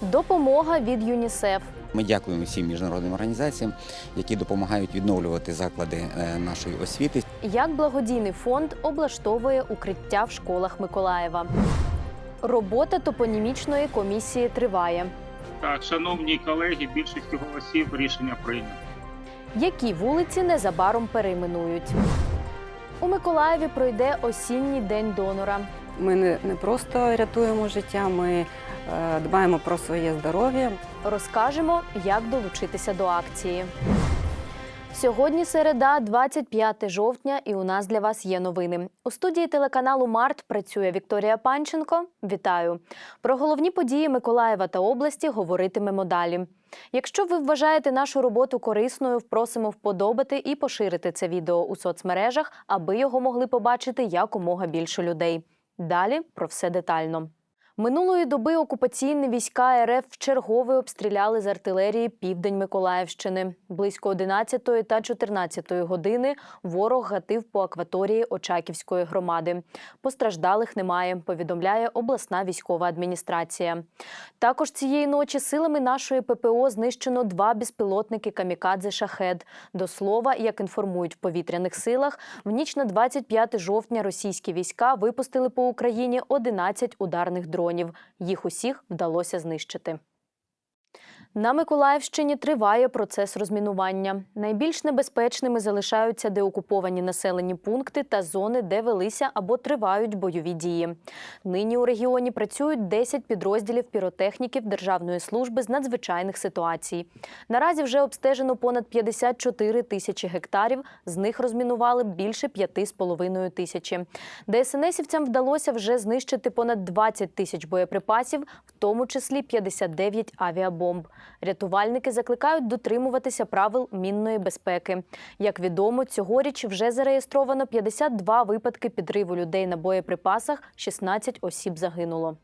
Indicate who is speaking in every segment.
Speaker 1: Допомога від ЮНІСЕФ.
Speaker 2: Ми дякуємо всім міжнародним організаціям, які допомагають відновлювати заклади е, нашої освіти.
Speaker 1: Як благодійний фонд облаштовує укриття в школах Миколаєва. Робота топонімічної комісії триває.
Speaker 3: Так, шановні колеги, більшістю голосів рішення прийнято.
Speaker 1: Які вулиці незабаром перейменують. У Миколаєві пройде осінній день донора.
Speaker 4: Ми не, не просто рятуємо життя, ми е, дбаємо про своє здоров'я.
Speaker 1: Розкажемо, як долучитися до акції. Сьогодні середа, 25 жовтня, і у нас для вас є новини. У студії телеканалу Март працює Вікторія Панченко. Вітаю! Про головні події Миколаєва та області говоритимемо далі. Якщо ви вважаєте нашу роботу корисною, просимо вподобати і поширити це відео у соцмережах, аби його могли побачити якомога більше людей. Далі про все детально. Минулої доби окупаційні війська РФ вчергове обстріляли з артилерії південь Миколаївщини. Близько 11 та 14 години ворог гатив по акваторії Очаківської громади. Постраждалих немає, повідомляє обласна військова адміністрація. Також цієї ночі силами нашої ППО знищено два безпілотники камікадзе Шахед. До слова, як інформують в повітряних силах, в ніч на 25 жовтня російські війська випустили по Україні 11 ударних дронів. Їх усіх вдалося знищити. На Миколаївщині триває процес розмінування. Найбільш небезпечними залишаються деокуповані населені пункти та зони, де велися або тривають бойові дії. Нині у регіоні працюють 10 підрозділів піротехніків Державної служби з надзвичайних ситуацій. Наразі вже обстежено понад 54 тисячі гектарів, з них розмінували більше 5,5 тисячі. ДСНСівцям вдалося вже знищити понад 20 тисяч боєприпасів, в тому числі 59 авіабомб. Рятувальники закликають дотримуватися правил мінної безпеки. Як відомо, цьогоріч вже зареєстровано 52 випадки підриву людей на боєприпасах, 16 осіб загинуло.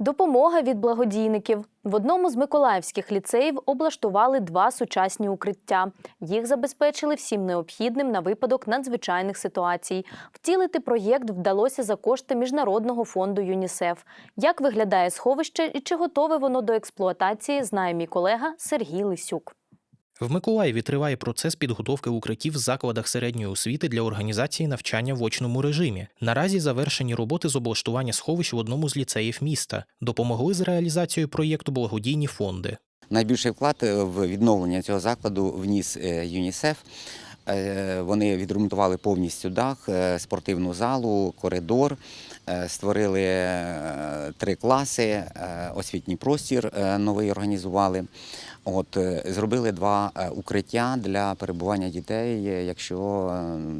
Speaker 1: Допомога від благодійників. В одному з миколаївських ліцеїв облаштували два сучасні укриття. Їх забезпечили всім необхідним на випадок надзвичайних ситуацій. Втілити проєкт вдалося за кошти Міжнародного фонду ЮНІСЕФ. Як виглядає сховище і чи готове воно до експлуатації, знає мій колега Сергій Лисюк.
Speaker 5: В Миколаєві триває процес підготовки укриттів в закладах середньої освіти для організації навчання в очному режимі. Наразі завершені роботи з облаштування сховищ в одному з ліцеїв міста. Допомогли з реалізацією проєкту благодійні фонди.
Speaker 2: Найбільший вклад е, в відновлення цього закладу вніс е, ЮНІСЕФ. Е, Вони відремонтували повністю дах, спортивну залу, коридор, створили три класи, освітній простір новий організували. От е, зробили два е, укриття для перебування дітей, е, якщо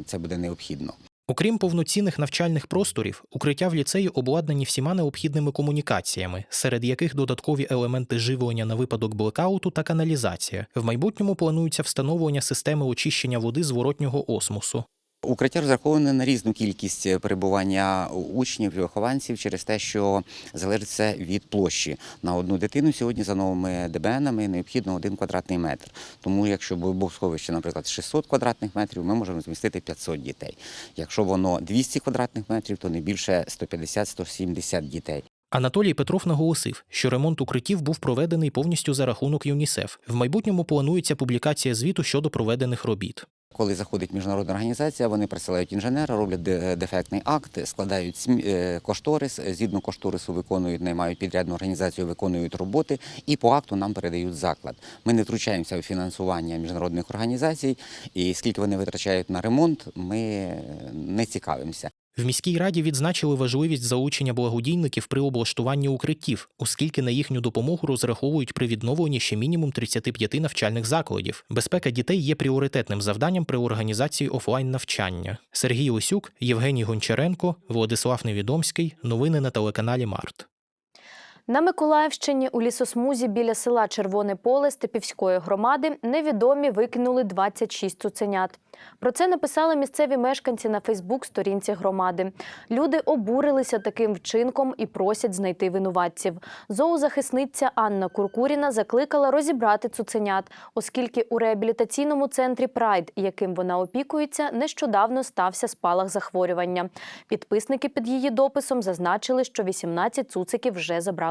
Speaker 2: це буде необхідно.
Speaker 5: Окрім повноцінних навчальних просторів, укриття в ліцеї обладнані всіма необхідними комунікаціями, серед яких додаткові елементи живлення на випадок блекауту та каналізація. В майбутньому планується встановлення системи очищення води зворотнього осмосу.
Speaker 2: Укриття розраховане на різну кількість е, перебування учнів і вихованців через те, що залежить це від площі. На одну дитину сьогодні за новими ДБНами необхідно один квадратний метр. Тому якщо б був сховище, наприклад, 600 квадратних метрів, ми можемо змістити 500 дітей. Якщо воно 200 квадратних метрів, то не більше 150-170 дітей.
Speaker 5: Анатолій Петров наголосив, що ремонт укриттів був проведений повністю за рахунок ЮНІСЕФ. В майбутньому планується публікація звіту щодо проведених робіт.
Speaker 2: Коли заходить міжнародна організація, вони присилають інженера, роблять дефектний акт, складають е, кошторис. Згідно кошторису виконують, наймають підрядну організацію, виконують роботи і по акту нам передають заклад. Ми не втручаємося у фінансування міжнародних організацій, і скільки вони витрачають на ремонт, ми е, не цікавимося.
Speaker 5: В міській раді відзначили важливість залучення благодійників при облаштуванні укриттів, оскільки на їхню допомогу розраховують при відновленні ще мінімум 35 навчальних закладів. Безпека дітей є пріоритетним завданням при організації офлайн навчання. Сергій Лисюк, Євгеній Гончаренко, Владислав Невідомський. Новини на телеканалі Март.
Speaker 1: На Миколаївщині у лісосмузі біля села Червоне Поле Степівської громади невідомі викинули 26 цуценят. Про це написали місцеві мешканці на Фейсбук-сторінці громади. Люди обурилися таким вчинком і просять знайти винуватців. Зоозахисниця Анна Куркуріна закликала розібрати цуценят, оскільки у реабілітаційному центрі Прайд, яким вона опікується, нещодавно стався спалах захворювання. Підписники під її дописом зазначили, що 18 цуциків вже забрали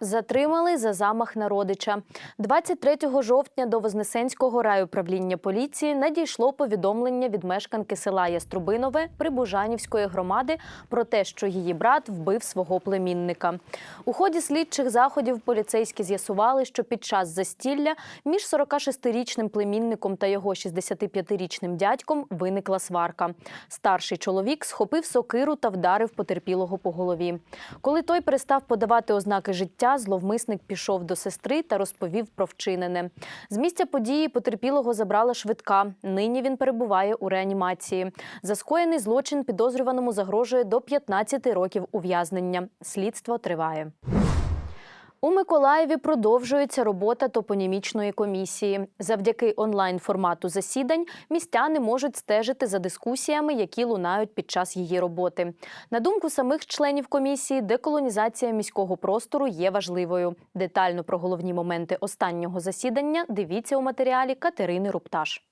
Speaker 1: Затримали за замах на родича. 23 жовтня до Вознесенського райуправління поліції надійшло повідомлення від мешканки села Яструбинове Прибужанівської громади про те, що її брат вбив свого племінника. У ході слідчих заходів поліцейські з'ясували, що під час застілля між 46-річним племінником та його 65-річним дядьком виникла сварка. Старший чоловік схопив сокиру та вдарив потерпілого по голові. Коли той перестав подавати ознаки життя, зловмисник пішов до сестри та розповів про вчинене. З місця події потерпілого забрала швидка. Нині він перебуває у реанімації. За скоєний злочин підозрюваному загрожує до 15 років ув'язнення. Слідство триває. У Миколаєві продовжується робота топонімічної комісії. Завдяки онлайн-формату засідань містяни можуть стежити за дискусіями, які лунають під час її роботи. На думку самих членів комісії, деколонізація міського простору є важливою. Детально про головні моменти останнього засідання дивіться у матеріалі Катерини Рупташ.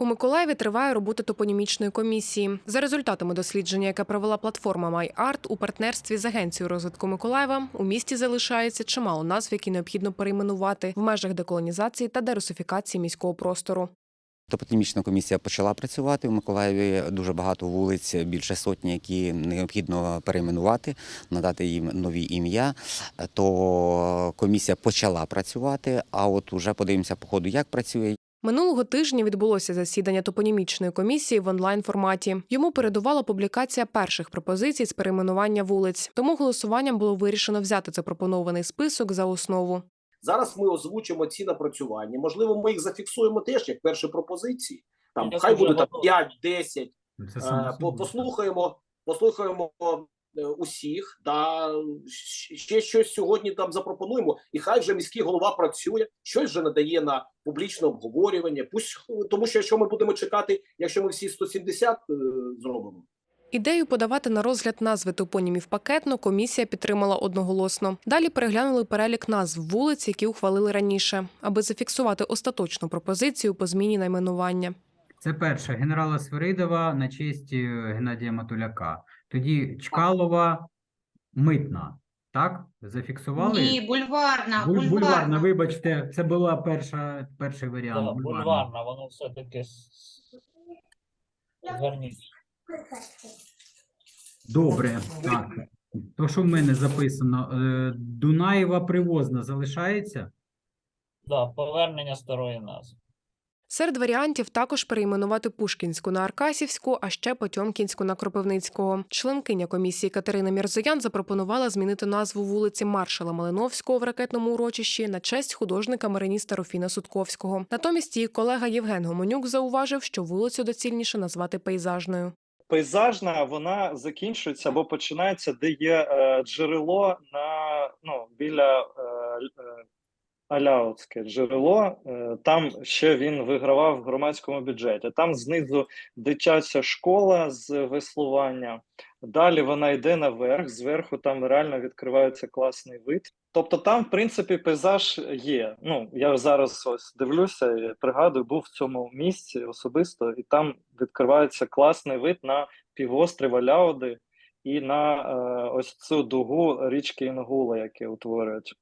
Speaker 6: У Миколаєві триває робота топонімічної комісії. За результатами дослідження, яке провела платформа MyArt у партнерстві з агенцією розвитку Миколаєва, у місті залишається чимало назв, які необхідно перейменувати в межах деколонізації та дерусифікації міського простору.
Speaker 2: Топотимічна комісія почала працювати у Миколаєві. Дуже багато вулиць, більше сотні, які необхідно перейменувати, надати їм нові ім'я. То комісія почала працювати. А от уже подивимося по ходу, як працює.
Speaker 6: Минулого тижня відбулося засідання топонімічної комісії в онлайн форматі. Йому передувала публікація перших пропозицій з перейменування вулиць. Тому голосуванням було вирішено взяти запропонований список за основу.
Speaker 7: Зараз ми озвучимо ці напрацювання. Можливо, ми їх зафіксуємо теж як перші пропозиції. Там
Speaker 8: Я
Speaker 7: хай буде там
Speaker 8: готовий.
Speaker 7: 5, 10.
Speaker 9: Це
Speaker 7: Е, Послухаємо, послухаємо усіх. Да, ще щось сьогодні там запропонуємо. І хай вже міський голова працює, щось вже надає на публічне обговорювання. Пусть тому, що якщо ми будемо чекати, якщо ми всі 170 е, зробимо.
Speaker 6: Ідею подавати на розгляд назви топонімів пакетно комісія підтримала одноголосно. Далі переглянули перелік назв вулиць, які ухвалили раніше, аби зафіксувати остаточну пропозицію по зміні найменування.
Speaker 9: Це перше генерала Свиридова на честь е, Геннадія Матуляка. Тоді Чкалова, Митна. Так? Зафіксували?
Speaker 8: Ні, бульварна,
Speaker 9: Буль-
Speaker 8: бульварна.
Speaker 9: бульварна, вибачте, це була перша, перший варіант.
Speaker 10: Да,
Speaker 9: бульварна.
Speaker 10: бульварна, воно все-таки с- зверніть.
Speaker 9: Добре, так. То, що в мене записано, е, Дунаєва привозна залишається?
Speaker 10: Да, повернення старої назви.
Speaker 6: Серед варіантів також перейменувати Пушкінську на Аркасівську, а ще Потьомкінську на Кропивницького. Членкиня комісії Катерина Мірзоян запропонувала змінити назву вулиці маршала Малиновського в ракетному урочищі на честь художника мариніста Руфіна Сутковського. Натомість її колега Євген Гомонюк зауважив, що вулицю доцільніше назвати пейзажною.
Speaker 11: пейзажна вона закінчується або починається, де є е, джерело на ну біля е, е, Аляутське джерело. Е, там ще він вигравав в громадському бюджеті. Там знизу дитяча школа з веслування. Далі вона йде наверх. Зверху там реально відкривається класний вид. Тобто, там, в принципі, пейзаж є. Ну я зараз ось дивлюся, і пригадую, був в цьому місці особисто, і там відкривається класний вид на півострів Аляуди і на е, ось цю дугу річки Інгула, які утворюють.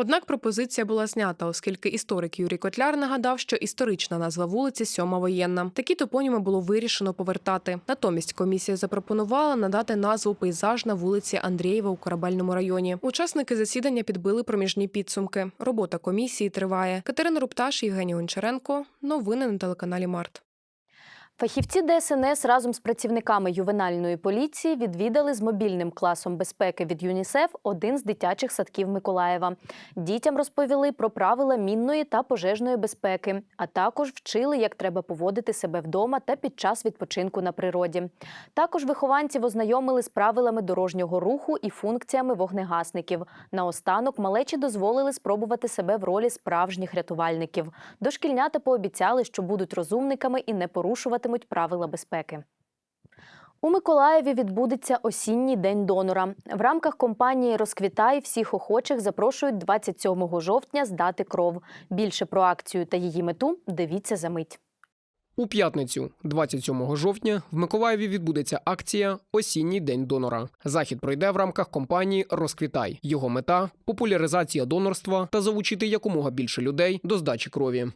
Speaker 6: Однак пропозиція була знята, оскільки історик Юрій Котляр нагадав, що історична назва вулиці сьома воєнна. Такі топоніми було вирішено повертати. Натомість комісія запропонувала надати назву пейзажна вулиці Андрієва у корабельному районі. Учасники засідання підбили проміжні підсумки. Робота комісії триває. Катерина Рупташ, Євгеній Гончаренко. Новини на телеканалі Март.
Speaker 1: Фахівці ДСНС разом з працівниками ювенальної поліції відвідали з мобільним класом безпеки від ЮНІСЕФ один з дитячих садків Миколаєва. Дітям розповіли про правила мінної та пожежної безпеки, а також вчили, як треба поводити себе вдома та під час відпочинку на природі. Також вихованців ознайомили з правилами дорожнього руху і функціями вогнегасників. Наостанок малечі дозволили спробувати себе в ролі справжніх рятувальників. Дошкільнята пообіцяли, що будуть розумниками і не порушуватимуть шануватимуть правила безпеки. У Миколаєві відбудеться осінній день донора. В рамках компанії Розквітай всіх охочих запрошують 27 жовтня здати кров. Більше про акцію та її мету дивіться за мить.
Speaker 8: У п'ятницю, 27 жовтня, в Миколаєві відбудеться акція Осінній день донора. Захід пройде в рамках компанії Розквітай. Його мета популяризація донорства та залучити якомога більше людей до здачі крові.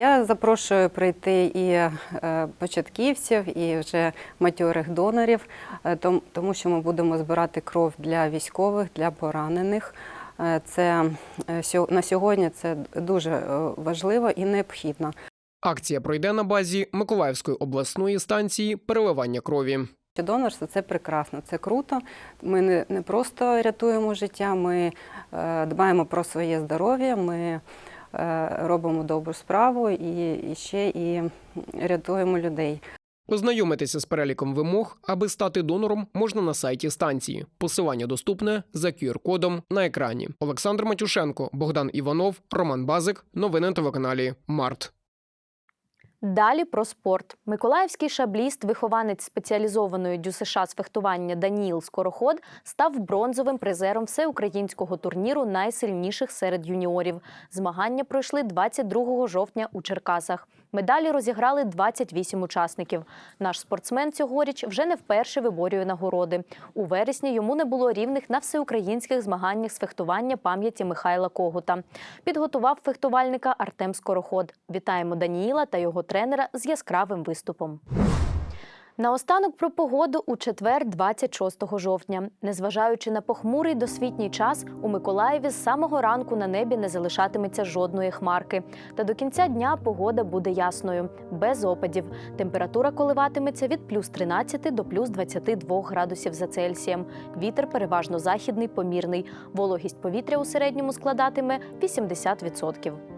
Speaker 4: Я запрошую прийти і е, початківців, і вже матьорих донорів, е, тому що ми будемо збирати кров для військових, для поранених. Е, Це на сьогодні це дуже важливо і необхідно.
Speaker 8: Акція пройде на базі Миколаївської обласної станції переливання крові.
Speaker 4: Донорство це прекрасно, це круто. Ми не, не просто рятуємо життя, ми дбаємо про своє здоров'я, ми робимо добру справу і, і ще і рятуємо людей.
Speaker 8: Ознайомитися з переліком вимог, аби стати донором, можна на сайті станції. Посилання доступне за QR-кодом на екрані. Олександр Матюшенко, Богдан Іванов, Роман Базик. Новини на телеканалі Март.
Speaker 1: Далі про спорт. Миколаївський шабліст, вихованець спеціалізованої ДЮСШ з фехтування Даніїл Скороход, став бронзовим призером всеукраїнського турніру найсильніших серед юніорів. Змагання пройшли 22 жовтня у Черкасах. Медалі розіграли 28 учасників. Наш спортсмен цьогоріч вже не вперше виборює нагороди. У вересні йому не було рівних на всеукраїнських змаганнях з фехтування пам'яті Михайла Когута. Підготував фехтувальника Артем Скороход. Вітаємо Даніїла та його тренера з яскравим виступом. Наостанок про погоду у четвер, 26 жовтня. Незважаючи на похмурий досвітній час, у Миколаєві з самого ранку на небі не залишатиметься жодної хмарки. Та до кінця дня погода буде ясною, без опадів. Температура коливатиметься від плюс 13 до плюс 22 градусів за Цельсієм. Вітер переважно західний, помірний. Вологість повітря у середньому складатиме 80%.